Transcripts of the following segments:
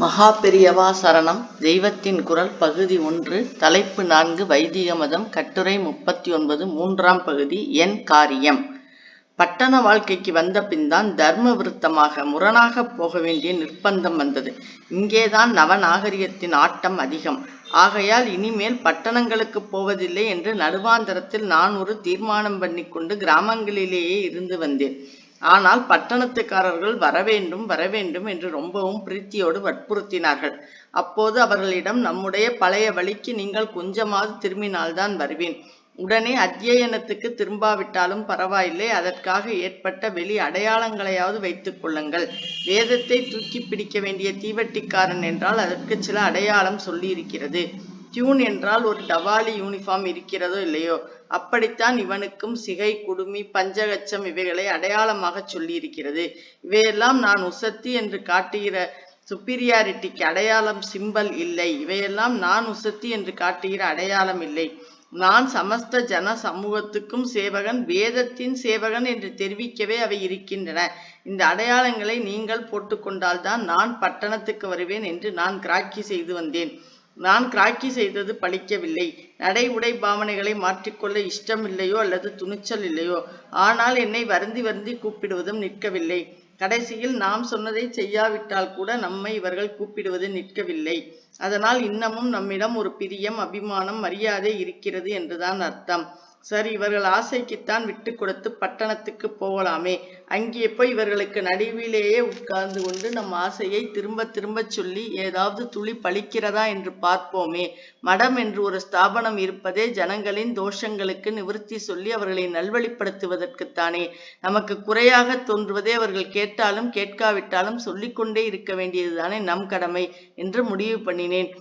மகா பெரியவா சரணம். தெய்வத்தின் குரல் பகுதி ஒன்று. தலைப்பு நான்கு. வைதிக மதம் கட்டுரை முப்பத்தி ஒன்பது மூன்றாம் பகுதி. என் காரியம். பட்டண வாழ்க்கைக்கு வந்த பின்தான் தர்ம விருத்தமாக முரணாக போக வேண்டிய நிர்பந்தம் வந்தது. இங்கேதான் நவநாகரிகத்தின் ஆட்டம் அதிகம். ஆகையால் இனிமேல் பட்டணங்களுக்கு போவதில்லை என்று நடுவாந்தரத்தில் நான் ஒரு தீர்மானம் பண்ணிக்கொண்டு கிராமங்களிலேயே இருந்து வந்தேன். ஆனால் பட்டணத்துக்காரர்கள் வரவேண்டும் வரவேண்டும் என்று ரொம்பவும் பிரீத்தியோடு வற்புறுத்தினார்கள். அப்போது அவர்களிடம் நம்முடைய பழைய வழிக்கு நீங்கள் கொஞ்சமாவது திரும்பினால்தான் வருவேன். உடனே அத்தியனத்துக்கு திரும்பாவிட்டாலும் பரவாயில்லை. அதற்காக ஏற்பட்ட வெளி அடையாளங்களையாவது வைத்துக் கொள்ளுங்கள். வேதத்தை தூக்கி பிடிக்க வேண்டிய தீவட்டிக்காரன் என்றால் அதற்கு சில அடையாளம் சொல்லியிருக்கிறது. டியூன் என்றால் ஒரு டவாலி யூனிஃபார்ம் இருக்கிறதோ இல்லையோ? அப்படித்தான் இவனுக்கும் சிகை குடுமி பஞ்சகச்சம் இவைகளை அடையாளமாக சொல்லியிருக்கிறது. இவையெல்லாம் நான் உசத்தி என்று காட்டுகிற சுப்பீரியாரிட்டிக்கு அடையாளம் சிம்பல் இல்லை. இவையெல்லாம் நான் உசத்தி என்று காட்டுகிற அடையாளம் இல்லை. நான் சமஸ்த ஜன சமூகத்துக்கும் சேவகன் வேதத்தின் சேவகன் என்று தெரிவிக்கவே அவை இருக்கின்றன. இந்த அடையாளங்களை நீங்கள் போட்டுக்கொண்டால்தான் நான் பட்டணத்துக்கு வருவேன் என்று நான் கிராக்கி செய்து வந்தேன். நான் கிராக்கி செய்தது பலிக்கவில்லை நடை உடை பாவனைகளை மாற்றிக்கொள்ள இஷ்டமில்லையோ அல்லது துணிச்சல் இல்லையோ? ஆனால் என்னை வருந்தி வருந்தி கூப்பிடுவதும் நிற்கவில்லை. கடைசியில் நாம் சொன்னதை செய்யாவிட்டால் கூட நம்மை இவர்கள் கூப்பிடுவது நிற்கவில்லை. அதனால் இன்னமும் நம்மிடம் ஒரு பிரியம் அபிமானம் மரியாதை இருக்கிறது என்றுதான் அர்த்தம். சரி இவர்கள் ஆசைக்குத்தான் விட்டு கொடுத்து பட்டணத்துக்கு போகலாமே. அங்கே போய் இவர்களுக்கு நடுவிலேயே உட்கார்ந்து கொண்டு நம் ஆசையை திரும்ப திரும்ப சொல்லி ஏதாவது துளி பழிக்கிறதா என்று பார்ப்போமே. மடம் என்று ஒரு ஸ்தாபனம் இருப்பதே ஜனங்களின் தோஷங்களுக்கு நிவர்த்தி சொல்லி அவர்களை நல்வழிப்படுத்துவதற்குத்தானே நமக்கு குறையாக தோன்றுவதே அவர்கள் கேட்டாலும் கேட்காவிட்டாலும் சொல்லிக்கொண்டே இருக்க வேண்டியதுதானே நம் கடமை என்று முடிவு பண்ணினேன்.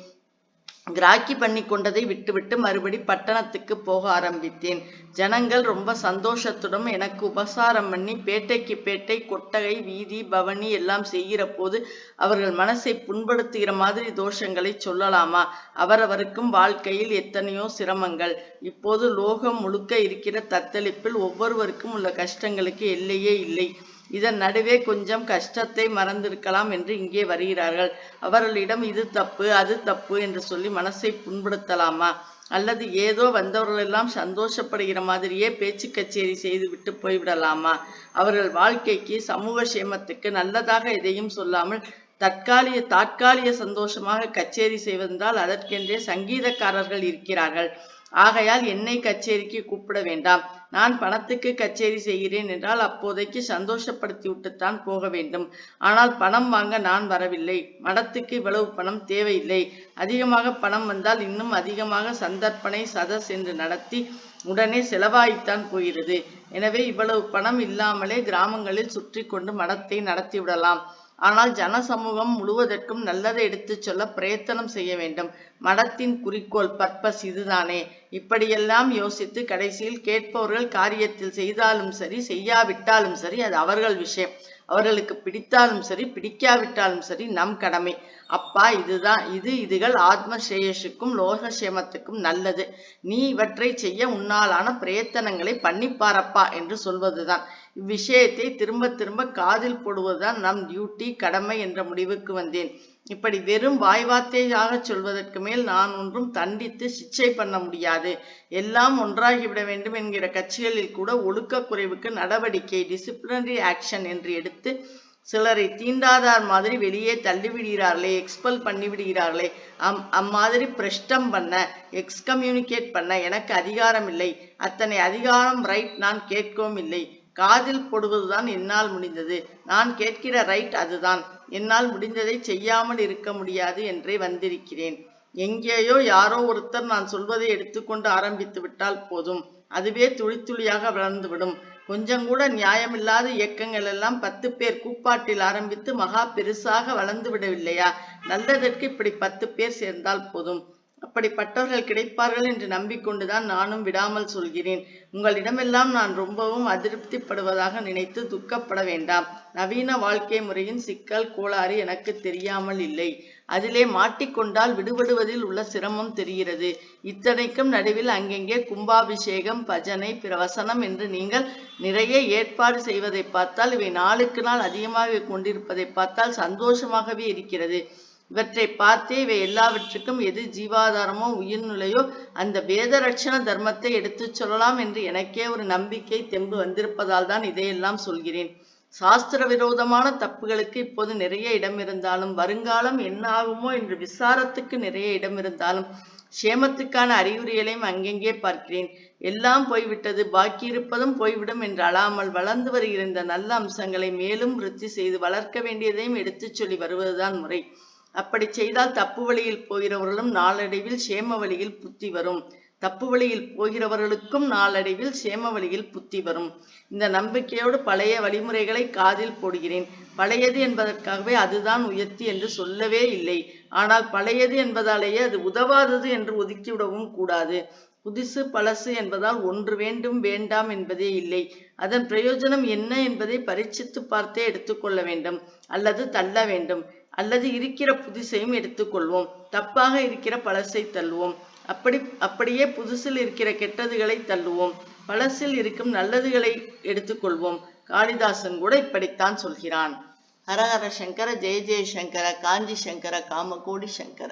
கிராக்கி பண்ணி கொண்டதை விட்டுவிட்டு மறுபடி பட்டணத்துக்கு போக ஆரம்பித்தேன். ஜனங்கள் ரொம்ப சந்தோஷத்துடன் எனக்கு உபசாரம் பண்ணி பேட்டைக்கு பேட்டை கொட்டகை வீதி பவனி எல்லாம் செய்கிற போது அவர்கள் மனசை புண்படுத்துகிற மாதிரி தோஷங்களை சொல்லலாமா? அவரவருக்கும் வாழ்க்கையில் எத்தனையோ சிரமங்கள். இப்போது லோகம் முழுக்க இருக்கிற தத்தளிப்பில் ஒவ்வொருவருக்கும் உள்ள கஷ்டங்களுக்கு எல்லையே இல்லை. இதன் நடுவே கொஞ்சம் கஷ்டத்தை மறந்திருக்கலாம் என்று இங்கே வருகிறார்கள். அவர்களிடம் இது தப்பு அது தப்பு என்று சொல்லி மனசை புண்படுத்தலாமா? அல்லது ஏதோ வந்தவர்களெல்லாம் சந்தோஷப்படுகிற மாதிரியே பேச்சு கச்சேரி செய்துவிட்டு போய்விடலாமா? அவர்கள் வாழ்க்கைக்கு சமூக சேமத்துக்கு நல்லதாக எதையும் சொல்லாமல் தற்காலிக தாற்காலிக சந்தோஷமாக கச்சேரி செய்வதால் அதற்கென்றே சங்கீதக்காரர்கள் இருக்கிறார்கள். ஆகையால் என்னை கச்சேரிக்கு கூப்பிட வேண்டாம். நான் பணத்துக்கு கச்சேரி செய்கிறேன் என்றால் அப்போதைக்கு சந்தோஷப்படுத்தி விட்டுத்தான் போக வேண்டும். ஆனால் பணம் வாங்க நான் வரவில்லை. மடத்துக்கு இவ்வளவு பணம் தேவையில்லை. அதிகமாக பணம் வந்தால் இன்னும் அதிகமாக சந்தர்ப்பனை சதஸ் என்று நடத்தி உடனே செலவாய்த்தான் போகிறது. எனவே இவ்வளவு பணம் இல்லாமலே கிராமங்களில் சுற்றி கொண்டு மடத்தை நடத்தி விடலாம் ஆனால் ஜன சமூகம் முழுவதற்கும் நல்லதை எடுத்துச் சொல்ல பிரயத்தனம் செய்ய வேண்டும். மடத்தின் குறிக்கோள் பர்பஸ் இதுதானே. இப்படியெல்லாம் யோசித்து கடைசியில் கேட்பவர்கள் காரியத்தில் செய்தாலும் சரி செய்யாவிட்டாலும் சரி அது அவர்கள் விஷயம். அவர்களுக்கு பிடித்தாலும் சரி பிடிக்காவிட்டாலும் சரி நம் கடமை. அப்பா இதுதான் இது இதுகள் ஆத்ம ஸ்ரேயஸுக்கும் லோக சேமத்துக்கும் நல்லது. நீ இவற்றை செய்ய உன்னாலான பிரயத்தனங்களை பண்ணிப்பாரப்பா என்று சொல்வதுதான். இவ்விஷயத்தை திரும்ப திரும்ப காதில் போடுவதுதான் நம் டியூட்டி கடமை என்ற முடிவுக்கு வந்தேன். இப்படி வெறும் வாய்வார்த்தையாக சொல்வதற்கு மேல் நான் ஒன்றும் தண்டித்து சிச்சை பண்ண முடியாது. எல்லாம் ஒன்றாகிவிட வேண்டும் என்கிற கட்சிகளில் கூட ஒழுக்க குறைவுக்கு நடவடிக்கை டிசிப்ளினரி ஆக்ஷன் என்று எடுத்து சிலரை தீண்டாதார் மாதிரி வெளியே தள்ளிவிடுகிறார்களே எக்ஸ்பெல் பண்ணி விடுகிறார்களே அம் அம்மாதிரி பிரஷ்டம் பண்ண எக்ஸ்கம்யூனிகேட் பண்ண எனக்கு அதிகாரம் இல்லை. அத்தனை அதிகாரம் ரைட் நான் கேட்கவும் இல்லை. காதில் போடுவதுதான் என்னால் முடிந்தது. நான் கேட்கிற ரைட் அதுதான். என்னால் முடிந்ததை செய்யாமல் இருக்க முடியாது என்றே வந்திருக்கிறேன். எங்கேயோ யாரோ ஒருத்தர் நான் சொல்வதை எடுத்துக்கொண்டு ஆரம்பித்து விட்டால் போதும். அதுவே துளி துளியாக வளர்ந்துவிடும். கொஞ்சம் கூட நியாயமில்லாத இயக்கங்கள் எல்லாம் பத்து பேர் கூப்பாட்டில் ஆரம்பித்து மகா பெருசாக வளர்ந்து விடவில்லையா? நல்லதற்கு இப்படி பத்து பேர் சேர்ந்தால் போதும். அப்படிப்பட்டவர்கள் கிடைப்பார்கள் என்று நம்பிக்கொண்டுதான் நானும் விடாமல் சொல்கிறேன். உங்களிடமெல்லாம் நான் ரொம்பவும் அதிருப்திப்படுவதாக நினைத்து துக்கப்பட வேண்டாம். நவீன வாழ்க்கை முறையின் சிக்கல் கோளாறு எனக்கு தெரியாமல் இல்லை. அதிலே மாட்டிக்கொண்டால் விடுபடுவதில் உள்ள சிரமம் தெரிகிறது. இத்தனைக்கும் நடுவில் அங்கெங்கே கும்பாபிஷேகம் பஜனை பிரவசனம் என்று நீங்கள் நிறைய ஏற்பாடு செய்வதை பார்த்தால் இவை நாளுக்கு நாள் அதிகமாக கொண்டிருப்பதை பார்த்தால் சந்தோஷமாகவே இருக்கிறது. இவற்றை பார்த்தே இவை எல்லாவற்றுக்கும் எது ஜீவாதாரமோ உயிர்நிலையோ அந்த வேத ரட்சண தர்மத்தை எடுத்துச் சொல்லலாம் என்று எனக்கே ஒரு நம்பிக்கை தெம்பு வந்திருப்பதால் தான் இதையெல்லாம் சொல்கிறேன். சாஸ்திர விரோதமான தப்புகளுக்கு இப்போது நிறைய இடம் இருந்தாலும் வருங்காலம் என்ன ஆகுமோ என்று விசாரத்துக்கு நிறைய இடம் இருந்தாலும் சேமத்துக்கான அறிகுறிகளையும் அங்கெங்கே பார்க்கிறேன். எல்லாம் போய்விட்டது பாக்கி இருப்பதும் போய்விடும் என்று அழாமல் வளர்ந்து வருகிற இந்த நல்ல அம்சங்களை மேலும் விருத்தி செய்து வளர்க்க வேண்டியதையும் எடுத்துச் சொல்லி வருவதுதான் முறை. அப்படி செய்தால் தப்பு வழியில் போகிறவர்களும் நாளடைவில் சேம வழியில் புத்தி வரும். தப்பு வழியில் போகிறவர்களுக்கும் நாளடைவில் சேம வழியில் புத்தி வரும். இந்த நம்பிக்கையோடு பழைய வழிமுறைகளை காதில் போடுகிறேன். பழையது என்பதற்காகவே அதுதான் உயர்த்தி என்று சொல்லவே இல்லை. ஆனால் பழையது என்பதாலேயே அது உதவாதது என்று ஒதுக்கிவிடவும் கூடாது. புதுசு பழசு என்பதால் ஒன்று வேண்டும் வேண்டாம் என்பதே இல்லை. அதன் பிரயோஜனம் என்ன என்பதை பரீட்சித்து பார்த்தே எடுத்துக்கொள்ள வேண்டும். அல்லது தள்ள வேண்டும். அல்லது இருக்கிற புதுசையும் எடுத்துக்கொள்வோம். தப்பாக இருக்கிற பழசை தள்ளுவோம். அப்படி அப்படியே புதுசில் இருக்கிற கெட்டதுகளை தள்ளுவோம். பழசில் இருக்கும் நல்லதுகளை எடுத்துக்கொள்வோம். காளிதாசன் கூட இப்படித்தான் சொல்கிறான். ஹரஹர சங்கர ஜெய ஜெய சங்கர காஞ்சி சங்கர காமகோடி சங்கர.